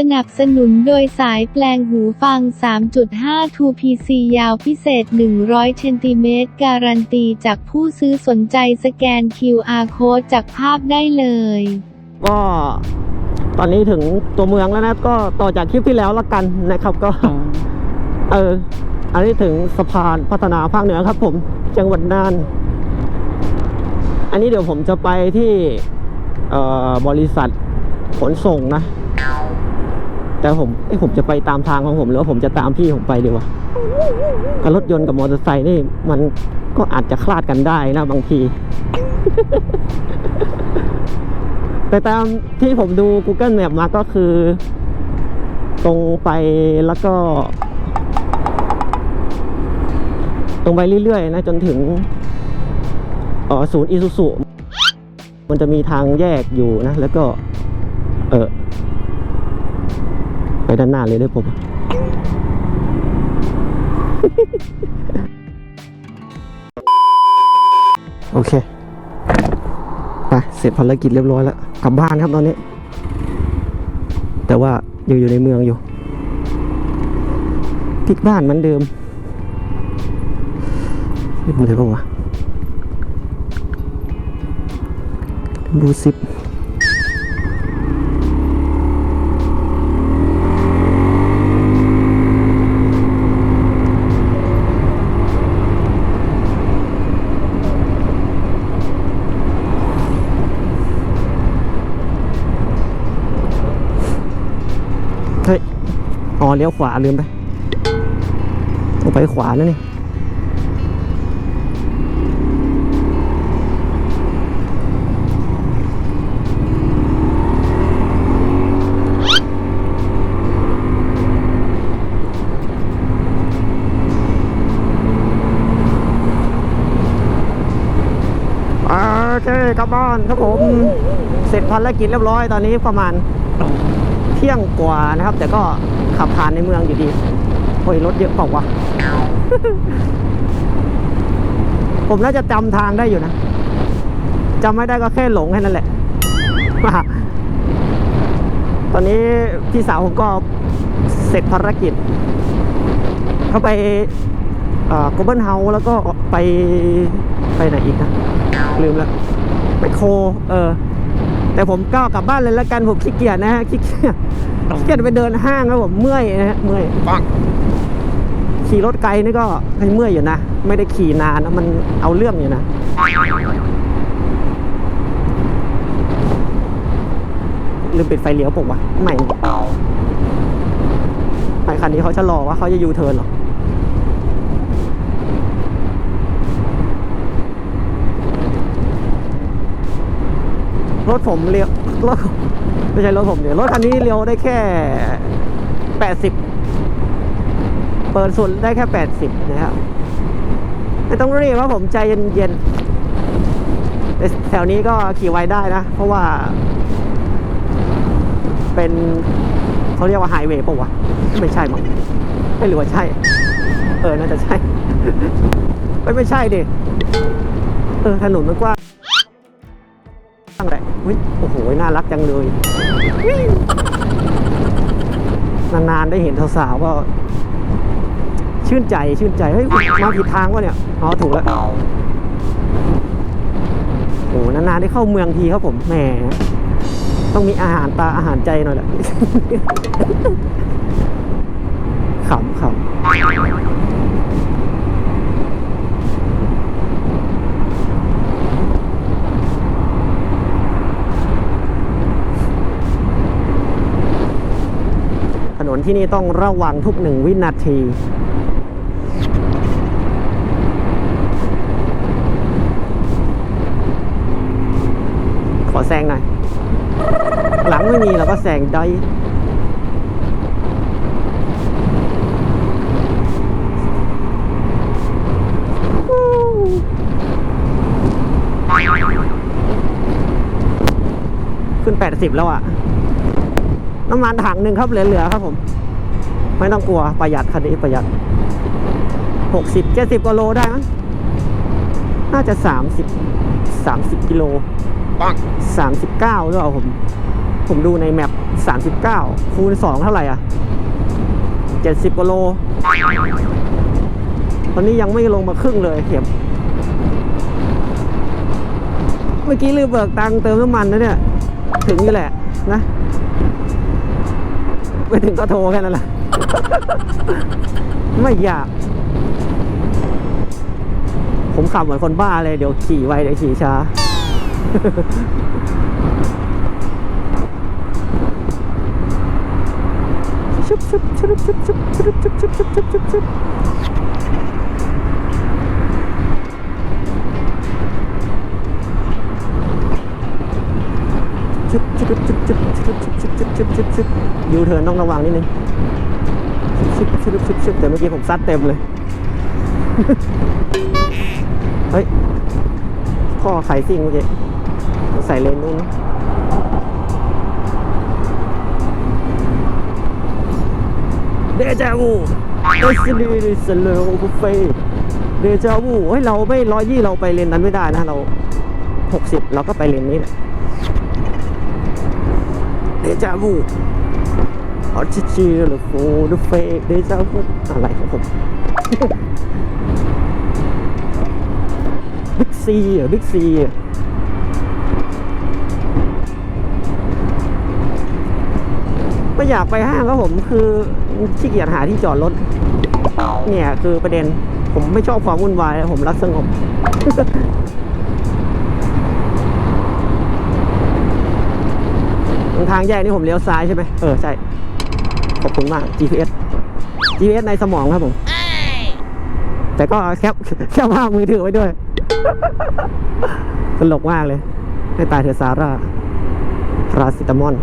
สนับสนุนโดยสายแปลงหูฟัง 3.5 2PC ยาวพิเศษ 100เซนติเมตรการันตีจากผู้ซื้อสนใจสแกน QR Code จากภาพได้เลย ก็ตอนนี้ถึงตัวเมืองแล้วนะ ก็ต่อจากคลิปที่แล้วละกันนะครับก็ เออ อันนี้ถึงสะพานพัฒนาภาคเหนือครับ ผมจังหวัดน่าน อันนี้เดี๋ยวผมจะไปที่เอ่อบริษัทขนส่งนะ แต่ผมเอ้ยผมจะไปตามทางของผมหรือว่าผมจะตามพี่ผมไปดีวะกับรถยนต์กับมอเตอร์ไซค์นี่มันก็อาจจะคลาดกันได้นะบางที แต่ตามที่ผมดู Google Map มาก็คือ ตรงไปแล้วก็ ตรงไปเรื่อยๆนะจนถึงเอ่อศูนย์อิซูซุมันจะมีทางแยกอยู่นะ แล้วก็ เออ ไปด้านหน้าเลยได้ผมโอเค ไป เสร็จภารกิจเรียบร้อยแล้ว กลับบ้านครับตอนนี้ แต่ว่ายู่อยู่ในเมืองอยู่พลิกบ้านเหมือนเดิมเรียบเลยปะวะดูซิป เลี้ยวขวาลืมไปต้องไปขวาแล้วนี่โอเคกลับบ้านครับผม เสร็จภารกิจเรียบร้อยตอนนี้ประมาณเที่ยงกว่านะครับ แต่ก็ ขับผ่านในเมืองอยู่ดีโอ้ยรถเยอะเปล่าวะ ผมน่าจะจำทางได้อยู่นะจำไม่ได้ก็แค่หลงแค่นั้นแหละ ตอนนี้พี่สาวผมก็เสร็จภารกิจ เขาไปกบเบิลเฮาแล้วก็ไปไปไหนอีกนะ ลืมแล้วไปโค เออ แต่ผมก็กลับบ้านเลยแล้วกันผมขี้เกียจนะฮะขี้เกียจขี้เกียจไปเดินห้างครับผมเมื่อยนะฮะเมื่อยขี่รถไกลนี่ก็ให้เมื่อยอยู่นะไม่ได้ขี่นานนะมันเอาเรื่องอยู่นะลืมปิดไฟเลี้ยวปกวะไม่ไอคันนี้เขาจะรอว่าเขาจะยูเทิร์นหรอ รถผมเลี้ยวรถไม่ใช่รถผมเดี๋ยวรถคันนี้เลี้ยวได้แค่แปดสิบเปิดสุดได้แค่แปดสิบนะครับไม่ต้องรีบว่าผมใจเย็นๆแต่แถวนี้ก็ขี่ไวได้นะ เพราะว่า เป็นเขาเรียกว่าไฮเวย์ป่ะวะไม่ใช่มั้งไม่รู้ว่าใช่ เออ น่าจะใช่ ไม่ไม่ใช่ดิ เออ ถนนมันกว้าง ตั้งโอ้โห น่ารักจังเลย นานๆ ได้เห็นสาวๆก็ชื่นใจชื่นใจ เฮ้ย มาผิดทางวะเนี่ย อ๋อ ถูกแล้ว โอ้นานๆ ได้เข้าเมืองทีครับผมแหมต้องมีอาหารตาอาหารใจหน่อยแหละขำขำ ที่นี่ต้องระวังทุกหนึ่งวินาทีขอแซงหน่อย หลังไม่มีเราก็แซงได้ ขึ้น 80 แล้วอะ น้ำมันถังหนึ่งครับเหลือๆครับผม ไม่ต้องกลัวประหยัดคันนี้ประหยัด60 70กิโลได้มั้งน่าจะ30 30กิโลปัง39หรือเปล่าผม ผมดูในแมป39คูณ2เท่าไหร่อะ70กิโล ตอนนี้ยังไม่ลงมาครึ่งเลยเข็มเมื่อกี้ลืมเบิกตังค์เติมน้ำมันนะเนี่ย ถึงอยู่แหละนะ ไปถึงก็โทรแค่นั้นแหละ ไม่อยาก ผมขับเหมือนคนบ้าเลยเดี๋ยวขี่ไวเดี๋ยวขี่ช้า ชุบชุบชุบชุบชุบชุบชุบชุบชุบชุบ ชุบชุบชุบชุบชุบชุบชุบชุบชุบชุบชุบชุบชุบยูเทิร์นต้องระวังนิดนึงชุบชุบชุบชุบชุบแต่เมื่อกี้ผมซัดเต็มเลยเฮ้ยข้อไขซิ่งเมื่อกี้ใส่เลนนู้นเดจาวูเอสดีดิสเลอบุฟเฟ่เดจาวูเฮ้ยเราไม่ร้อยยี่เราไปเลนนั้นไม่ได้นะเราหกสิบเราก็ไปเลนนี้แหละ เดจาวูออชิชิหรือโฟดูเฟกเดจาวูอะไรของผมบิ๊กซีอะบิ๊กซีอะไม่อยากไปห้างครับผมคือขี้เกียจหาที่จอดรถ เนี่ยคือประเด็นผมไม่ชอบความวุ่นวายผมรักสงบ ทางแยกนี่ผมเลี้ยวซ้ายใช่ไหมเออใช่ ขอบคุณมาก GPS GPS ในสมองครับผม แต่ก็แคปแคปภาพมือถือไว้ด้วย ตลกมากเลย ให้ตายเถอะซาร่า ราซิตามอน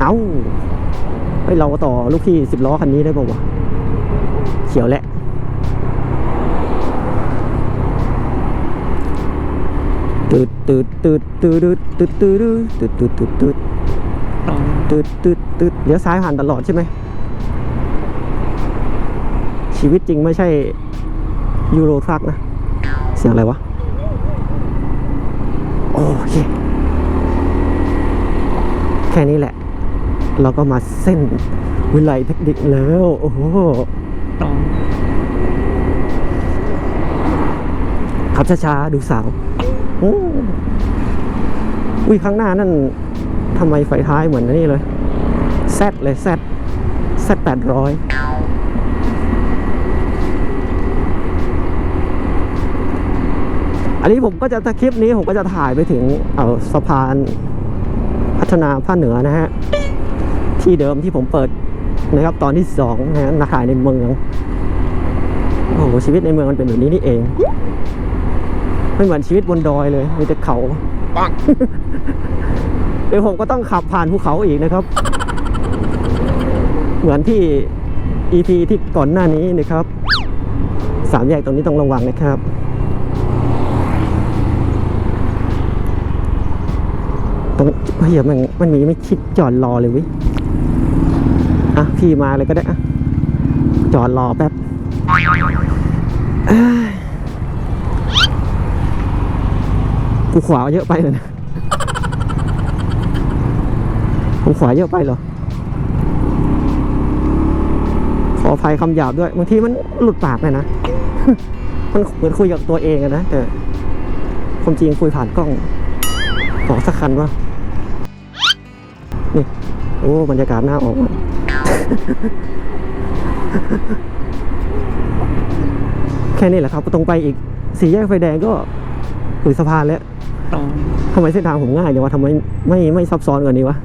เอ้าเฮ้ยเราต่อลูกพี่สิบล้อคันนี้ได้ป่าวะเขียวแหละ ตืดตืดตืดตืดตืดตืดตืดตืดตืดตืดตืดตืดตืดเลี้ยวซ้ายผ่านตลอดใช่ไหม ชีวิตจริงไม่ใช่ยูโรทรัคนะ เสียงอะไรวะ โอเค แค่นี้แหละ เราก็มาเส้นวิไลเทคนิคแล้ว โอ้โหขับช้าๆ ดูสาว โอ้อุ้ยข้างหน้านั่นทำไมไฟท้ายเหมือนนี่เลยแซดเลยแซดแซดแปดร้อยอันนี้ผมก็จะถ้าคลิปนี้ผมก็จะถ่ายไปถึงเออสะพานพัฒนาภาคเหนือนะฮะ ที่เดิมที่ผมเปิดนะครับตอนที่สองนะฮะนาขายในเมือง โอ้โหชีวิตในเมืองมันเป็นแบบนี้นี่เอง ไม่เหมือนชีวิตบนดอยเลยมีแต่เขาเดี๋ยวผมก็ต้องขับผ่านภูเขาอีกนะครับ เหมือนที่ EP ที่ก่อนหน้านี้นะครับ สามแยกตรงนี้ต้องระวังนะครับตรงเฮ้ยมันมันมีไม่คิดจอดรอเลยเวิอะพี่มาเลยก็ได้อะจอดรอแป๊บเอ้ย กูขวาเยอะไปเลยนะผมขวาเยอะไปเหรอ ขออภัยคำหยาบด้วยบางทีมันหลุดปากเลยนะ มันเหมือนคุยกับตัวเองนะแต่ความจริงคุยผ่านกล้องขอสักคันว่านี่ โอ้บรรยากาศน่าออกแค่นี้แหละครับ ตรงไปอีกสี่แยกไฟแดงก็ถึงสะพานแล้ว ทำไมเส้นทางผมง่ายจังวะทำไมไม่ไม่ซับซ้อนกว่านี้วะ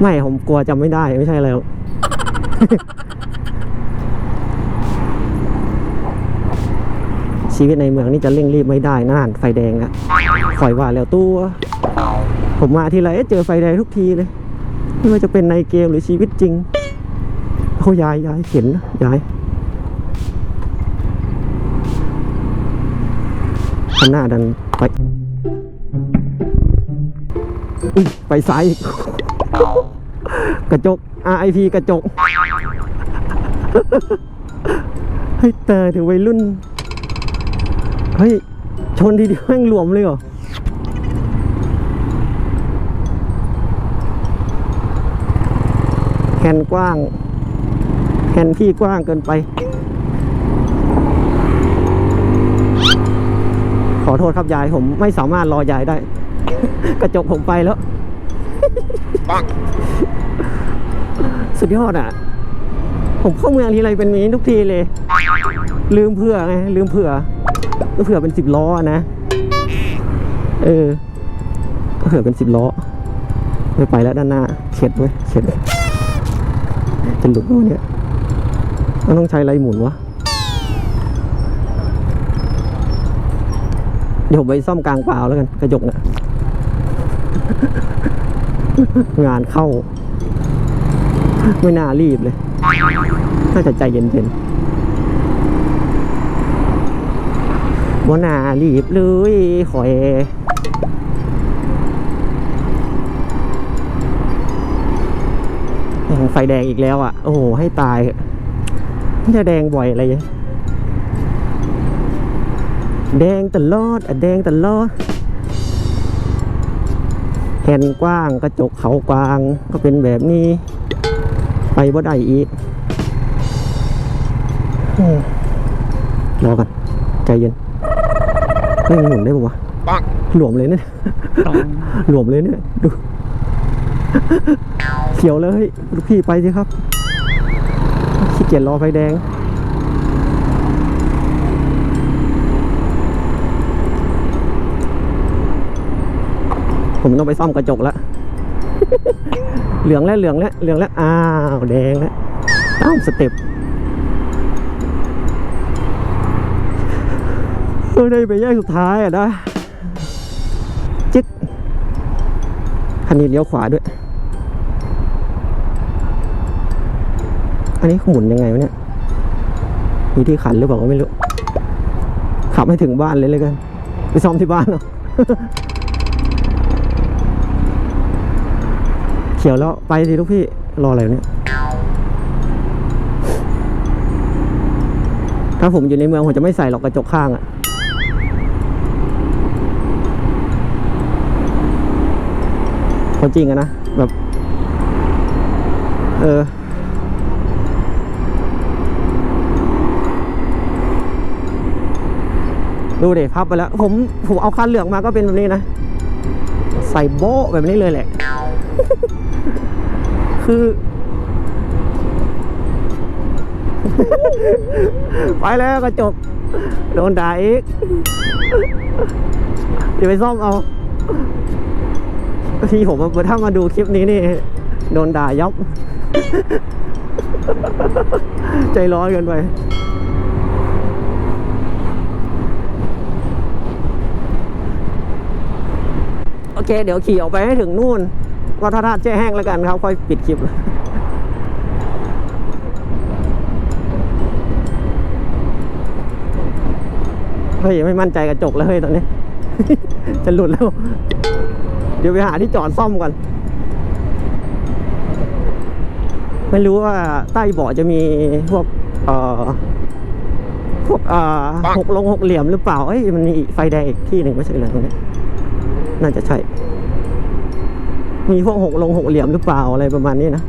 ไม่ผมกลัวจำไม่ได้ไม่ใช่แล้วชีวิตในเมืองนี่จะเร่งรีบไม่ได้นานไฟแดงอะคอยว่าแล้วตัวผมมาทีไรเจอไฟแดงทุกทีเลย ไม่ว่าจะเป็นในเกมหรือชีวิตจริงเขายายยายเข็นนะยายข้างหน้าดัน ไปไปซ้ายกระจก RIP กระจก เฮ้ยแต่ถึงวัยรุ่น เฮ้ย ชนทีเดียวแม่งหลวมเลยเหรอ แขนกว้าง แขนพี่กว้างเกินไป โทษครับยายผมไม่สามารถรอยายได้ กระจกผมไปแล้วสุดยอดอะ ผมเข้าเมืองทีไรเป็นอย่างนี้ทุกทีเลย ลืมเผื่อไงลืมเผื่อก็เผื่อเป็นสิบล้อนะเออก็เผื่อเป็นสิบล้อไม่ไปแล้วด้านหน้าเข็ดไว้ยเข็ดไว้ยจะหลุดแล้วเนี่ยมันต้องใช้อะไรหมุนวะ เดี๋ยวผมไปซ่อมกลางเปล่าแล้วกันกระจกเนี่ยงานเข้า ไม่น่ารีบเลย น่าจะใจเย็นๆบ่น่ารีบเลยขอยโอ้โหไฟแดงอีกแล้วอะ โอ้โห ให้ตายไม่จะแดงบ่อยอะไรย่างเงี้ย แดงตลอดอะแดงตลอดแผ่นกว้างกระจกเขากว้างก็เป็นแบบนี้ ไปบ่ได้อีกอืมรอกันใจเย็นไม่หมุนได้ปะวะหลวมเลยเนี่ยหลวมเลยเนี่ยดูเขียวเลยลูกพี่ไปสิครับขี้เกียจรอไฟแดง ผมต้องไปซ่อมกระจกแล้วเหลืองแล้วเหลืองแล้วเหลืองแล้วอ้าวแดงแล้วตามสเต็ปเออได้ไปแยกสุดท้ายอะนะจิ๊กคันนี้เลี้ยวขวาด้วย อันนี้หมุนยังไงวะเนี่ยมีที่ขันหรือเปล่าก็ไม่รู้ขับให้ถึงบ้านเลยเลยกัน ไปซ่อมที่บ้านเนาะ เขียวแล้วไปสิลูกพี่ รออะไรเนี่ย ถ้าผมอยู่ในเมืองผมจะไม่ใส่หรอกกระจกข้างอะคนจริงอะนะ แบบ เออดูเด็พับไปแล้ว ผมผมเอาคันเหลืองมาก็เป็นแบบนี้นะ ใส่โบ๊ะแบบนี้เลยแหละ คือ ไปแล้วกระจก โดนด่าอีก เดี๋ยวไปซ่อมเอา ที่ผมว่าถ้ามาดูคลิปนี้นี่ โดนด่ายับ ใจร้อนกินไปโอเค เดี๋ยวขี่ออกไปให้ถึงนู่น วัฒนธาตุแช่แห้งแล้วกันครับค่อยปิดคลิปเฮ้ยไม่มั่นใจกระจกแล้วเฮ้ยตอนนี้ จะหลุดแล้ว เดี๋ยวไปหาที่จอดซ่อมก่อน ไม่รู้ว่าใต้เบาะจะมีพวก เอ่อพวกเอ่อหกลงหกเหลี่ยมหรือเปล่า เอ้ยมันมีไฟแดงอีกที่หนึ่งไม่ใช่เหรอตรงนี้ น่าจะใช่ มีพวกหกลงหกเหลี่ยมหรือเปล่าอะไรประมาณนี้นะ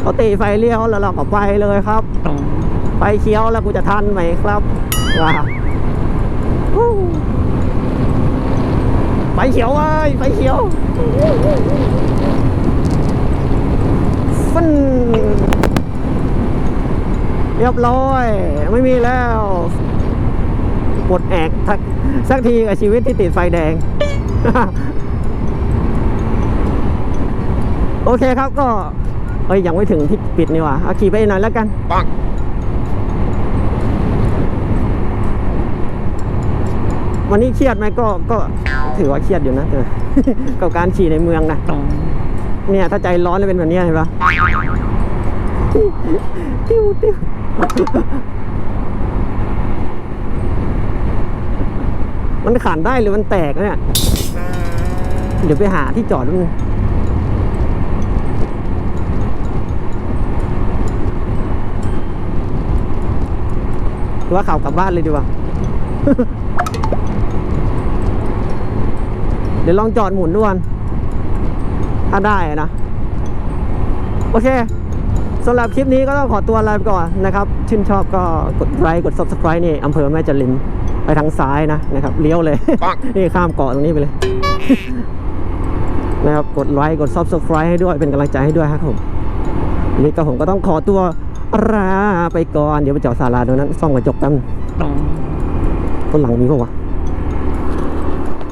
เขาตีไฟเลี้ยวแล้วเราก็ไปเลยครับ ไฟเขียวแล้วกูจะทันไหมครับว้าหูไฟเขียวเว้ยไฟเขียว ฟันเรียบร้อย ไม่มีแล้วปลดแอกทักสักทีกับชีวิตที่ติดไฟแดง โอเคครับก็ เอ้ย ยังไม่ถึงที่ปิดนี่หว่าเอาขี่ไปหน่อยแล้วกันปังวันนี้เครียดไหมก็ก็ถือว่าเครียดอยู่นะแต่กับการขี่ในเมืองนะ เนี่ยถ้าใจร้อนจะเป็นแบบนี้เห็นปะติ้วติ้วมันขันได้หรือมันแตกเนี่ย เดี๋ยวไปหาที่จอดดูว่าข่าวกลับบ้านเลยดีกว่า เดี๋ยวลองจอดหมุนดูก่น ถ้าได้นะ โอเคสำหรับคลิปนี้ก็ต้องขอตัวลาไปก่อนนะครับ ชื่นชอบก็กดไลค์กด subscribe นี่อำเภอแม่จริมไปทางซ้ายนะนะครับเลี้ยวเลย นี่ข้ามเกาะตรงนี้ไปเลย นะครับกดไลค์กด subscribe ให้ด้วยเป็นกำลังใจให้ด้วยครับผมวันนี้ก็ผมก็ต้องขอตัวลาไปก่อนเดี๋ยวไปจอดศาลาตรงนั้นส่องกระจกกันต้นหลังมีปะวะ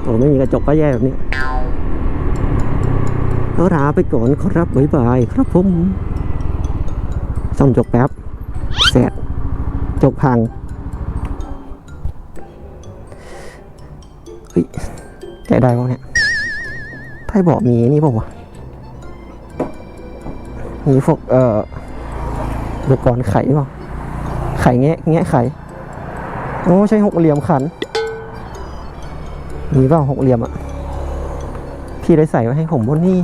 โอ้ไม่มีกระจกก็แย่แบบนี้ ก็ลาไปก่อนครับบ๊ายบายครับผมซ่อมจกแป๊บเสร็จจกพังเฮ้ยแกะได้ปะเนี่ยไพ่บอกมีนี่บอกว่าวะมีพวกเอ่ออุปกรณ์ไขเปล่าไขแงะแงะไขโอ้ใช่หกเหลี่ยมขัน มีเปล่าหกเหลี่ยมอะพี่ได้ใส่ไว้ให้ผมบนนี่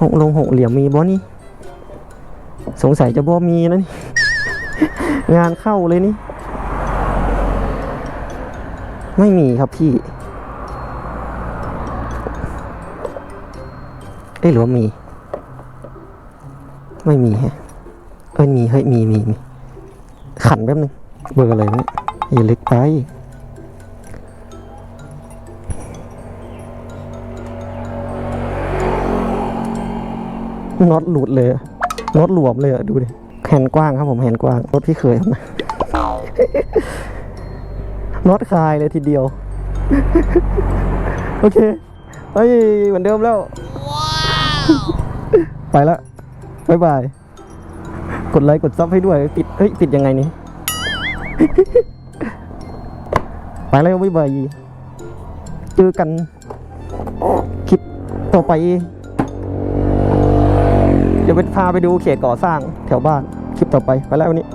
หกลงหกเหลี่ยมมีบนนี่ สงสัยจะบ่มีนะนี่ งานเข้าเลยนี่ ไม่มีครับพี่ เอ้หรือว่ามี ไม่มีฮะ เอ้ยมี เฮ้ย มีมีมีขันแป๊บนึง เบอร์อะไรเนี่ยอย่าเล็กไป น็อตหลุดเลยน็อตหลวมเลยดูดิแขนกว้างครับผมแขนกว้างรถพี่เคยนะน็อตคลายเลยทีเดียว โอเคเฮ้ยเหมือนเดิมแล้ว ไปละบายบาย กดไลค์กดซับให้ด้วยปิดเฮ้ยปิดยังไงนี่ไปแล้วบายบายเจอกันคลิปต่อไป เดี๋ยวไปพาไปดูเขตก่อสร้างแถวบ้านคลิปต่อไปไปแล้ววันนี้